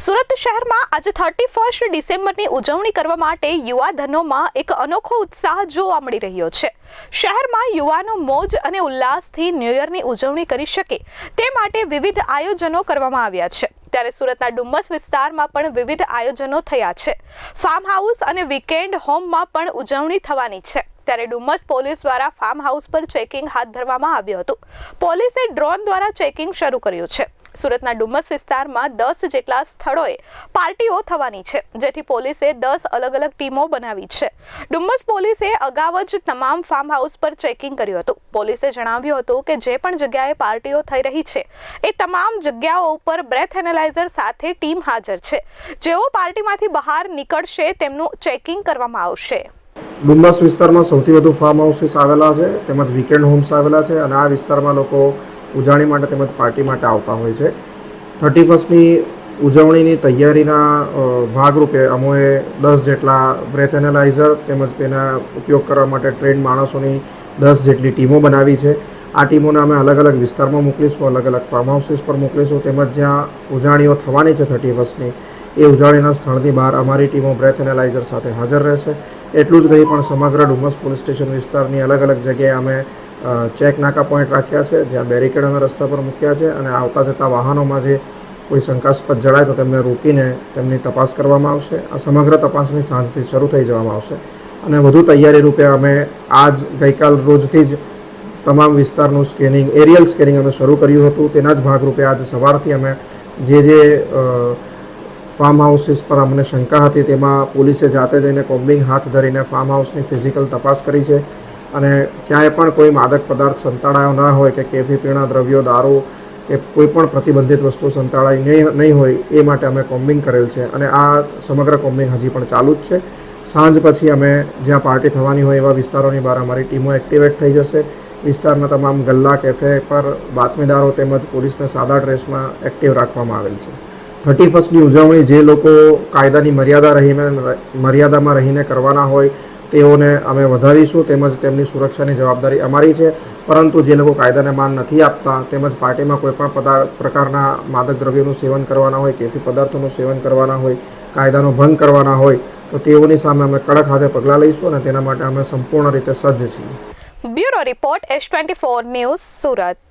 સુરત શહેરમાં આજે thirty first ડિસેમ્બરની ઉજવણી કરવા માટે યુવાધનોમાં એક અનોખો ઉત્સાહ જોવા મળી રહ્યો છે. શહેરમાં યુવાનો મોજ અને ઉલ્લાસથી ન્યૂ યરની ઉજવણી કરી શકે તે માટે વિવિધ આયોજનો કરવામાં આવ્યા છે. ત્યારે સુરતના ડુમ્મસ વિસ્તારમાં પણ વિવિધ આયોજનો થયા છે. ફાર્મ હાઉસ અને વીકેન્ડ હોમમાં પણ ઉજવણી થવાની છે. ત્યારે ડુમ્મસ પોલીસ દ્વારા ફાર્મ હાઉસ પર ચેકિંગ હાથ ધરવામાં આવ્યું હતું. પોલીસે ડ્રોન દ્વારા ચેકિંગ શરૂ કર્યું છે. સુરતના ડુમ્મસ વિસ્તારમાં દસ જેટલા સ્થળોએ પાર્ટીઓ થવાની છે, જેથી પોલીસે દસ અલગ અલગ ટીમો બનાવી છે. ડુમ્મસ પોલીસે અગાઉ જ તમામ ફાર્મ હાઉસ પર ચેકિંગ કર્યું હતું. પોલીસે જણાવ્યું હતું કે જે પણ જગ્યાએ પાર્ટીઓ થઈ રહી છે, એ તમામ જગ્યાઓ ઉપર બ્રેથ એનાલાઇઝર સાથે ટીમ હાજર છે. જેઓ પાર્ટીમાંથી બહાર નીકળશે, તેમનું ચેકિંગ કરવામાં આવશે. ડુમ્મસ વિસ્તારમાં સૌથી વધુ ફાર્મ હાઉસીસ આવેલા છે, તેમજ વીકેન્ડ હોમ્સ આવેલા છે, અને આ વિસ્તારમાં લોકો ઉજાણી માટે તેમજ પાર્ટી માટે આવતા હોય છે. થર્ટી ફર્સ્ટની ઉજવણીની તૈયારીના ભાગરૂપે અમોએ દસ જેટલા બ્રેથ એનાલાઇઝર તેમજ તેના ઉપયોગ કરવા માટે ટ્રેન્ડ માણસોની દસ જેટલી ટીમો બનાવી છે. આ ટીમોને અમે અલગ અલગ વિસ્તારમાં મોકલીશું, અલગ અલગ ફાર્મ હાઉસીસ પર મોકલીશું, તેમજ જ્યાં ઉજાણીઓ થવાની છે થર્ટી ફર્સ્ટની, એ ઉજાણીના સ્થળની બહાર અમારી ટીમો બ્રેથ એનાલાઇઝર સાથે હાજર રહેશે. એટલું જ નહીં પણ સમગ્ર ડુમસ પોલીસ સ્ટેશન વિસ્તારની અલગ અલગ જગ્યાએ અમે ચેક નાકા પોઈન્ટ રાખ્યા છે, જ્યાં બેરિકેડ અમે રસ્તા પર મૂક્યા છે અને આવતા જતા વાહનોમાં જે કોઈ શંકાસ્પદ જણાય તો તેમને રોકીને તેમની તપાસ કરવામાં આવશે. આ સમગ્ર તપાસની સાંજથી શરૂ થઈ જવામાં આવશે. અને વધુ તૈયારી રૂપે અમે આજ ગઈકાલ રોજથી જ તમામ વિસ્તારનું સ્કેનિંગ, એરિયલ સ્કેનિંગ અમે શરૂ કર્યું હતું. તેના જ ભાગરૂપે આજે સવારથી અમે જે જે ફાર્મ હાઉસીસ પર અમને શંકા હતી તેમાં પોલીસે જાતે જઈને કોમ્બિંગ હાથ ધરીને ફાર્મ હાઉસની ફિઝિકલ તપાસ કરી છે. અને ક્યાંય પણ કોઈ માદક પદાર્થ સંતાડાયો ના હોય કે કેફી પીણા, દ્રવ્યો, દારૂ કે કોઈ પણ પ્રતિબંધિત વસ્તુ સંતાડાઈ નહીં નહીં હોય, એ માટે અમે કોમ્બિંગ કરેલ છે. અને આ સમગ્ર કોમ્બિંગ હજી પણ ચાલુ જ છે. સાંજ પછી અમે જ્યાં પાર્ટી થવાની હોય એવા વિસ્તારોની બહાર અમારી ટીમો એક્ટિવેટ થઈ જશે. વિસ્તારના તમામ ગલ્લા, કેફે પર બાતમીદારો તેમજ પોલીસને સાદા ડ્રેસમાં એક્ટિવ રાખવામાં આવેલ છે. થર્ટી ફર્સ્ટની ઉજવણી જે લોકો કાયદાની મર્યાદા રહીને, મર્યાદામાં રહીને કરવાના હોય તેઓને અમે વધારીશું તેમજ તેમની સુરક્ષાની જવાબદારી અમારી છે. પરંતુ જે લોકો કાયદાને માન નથી આપતા તેમજ પાર્ટીમાં કોઈપણ પદાર્થ પ્રકારના માદક દ્રવ્યોનું સેવન કરવાના હોય, કેફી પદાર્થોનું સેવન કરવાના હોય, કાયદાનો ભંગ કરવાના હોય, તો તેઓની સામે અમે કડક હાથે પગલાં લઈશું અને તેના માટે અમે સંપૂર્ણ રીતે સજ્જ છીએ. Bureau report, S twenty four news Surat.